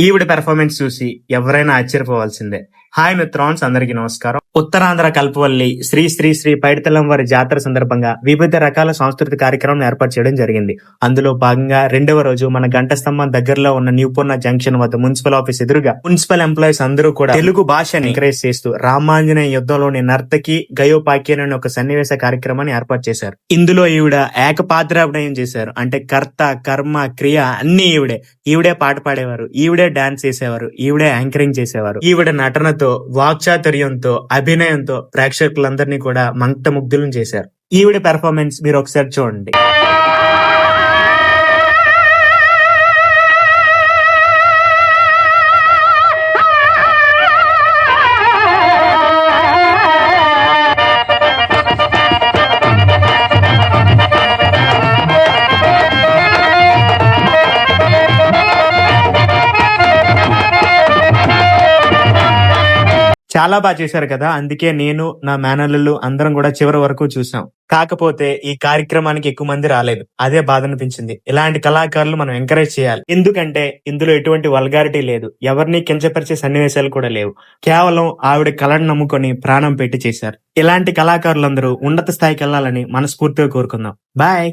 ఈవిడ పెర్ఫార్మెన్స్ చూసి ఎవరైనా ఆశ్చర్యపోవాల్సిందే. హాయ్ మిత్రాన్స్ అందరికీ నమస్కారం. ఉత్తరాంధ్ర కల్పవల్లి శ్రీ శ్రీ శ్రీ పైడితలం వారి జాతర సందర్భంగా వివిధ రకాల సాంస్కృతిక కార్యక్రమం ఏర్పాటు చేయడం జరిగింది. అందులో భాగంగా రెండవ రోజు మన గంట స్తంభం దగ్గరలో ఉన్న న్యూపూర్ణ జంక్షన్ వద్ద మున్సిపల్ ఆఫీస్ ఎదురుగా మున్సిపల్ ఎంప్లాయీస్ అందరూ కూడా తెలుగు భాషని ఎంకరేజ్ చేస్తూ రామాంజనేయ యుద్ధంలోని నర్తకి గయోపాక్యన్ అనే ఒక సన్నివేశ కార్యక్రమాన్ని ఏర్పాటు చేశారు. ఇందులో ఈవిడ ఏకపాత్రాభినయం చేశారు. అంటే కర్త కర్మ క్రియ అన్ని ఈవిడే. ఈవిడే పాట పాడేవారు. ఈవిడే డాన్స్ చేసేవారు. ఈవిడే యాంకరింగ్ చేసేవారు. ఈవిడ నటన ప్రేమతో వాక్చాతుర్యంతో అభినయంతో ప్రేక్షకులందరినీ కూడా మంక్తముగ్ధులను చేశారు. ఈవిడ పెర్ఫార్మెన్స్ మీరు ఒకసారి చూడండి. చాలా బాగా చేశారు కదా. అందుకే నేను నా మేనల్లు అందరం కూడా చివరి వరకు చూసాం. కాకపోతే ఈ కార్యక్రమానికి ఎక్కువ మంది రాలేదు. అదే బాధ అనిపించింది. ఇలాంటి కళాకారులు మనం ఎంకరేజ్ చేయాలి. ఎందుకంటే ఇందులో ఎటువంటి వల్గారిటీ లేదు. ఎవరిని కించపరిచే సన్నివేశాలు కూడా లేవు. కేవలం ఆవిడ కళను నమ్ముకొని ప్రాణం పెట్టి చేశారు. ఇలాంటి కళాకారులందరూ ఉన్నత స్థాయికి వెళ్ళాలని మనస్ఫూర్తిగా కోరుకుందాం. బాయ్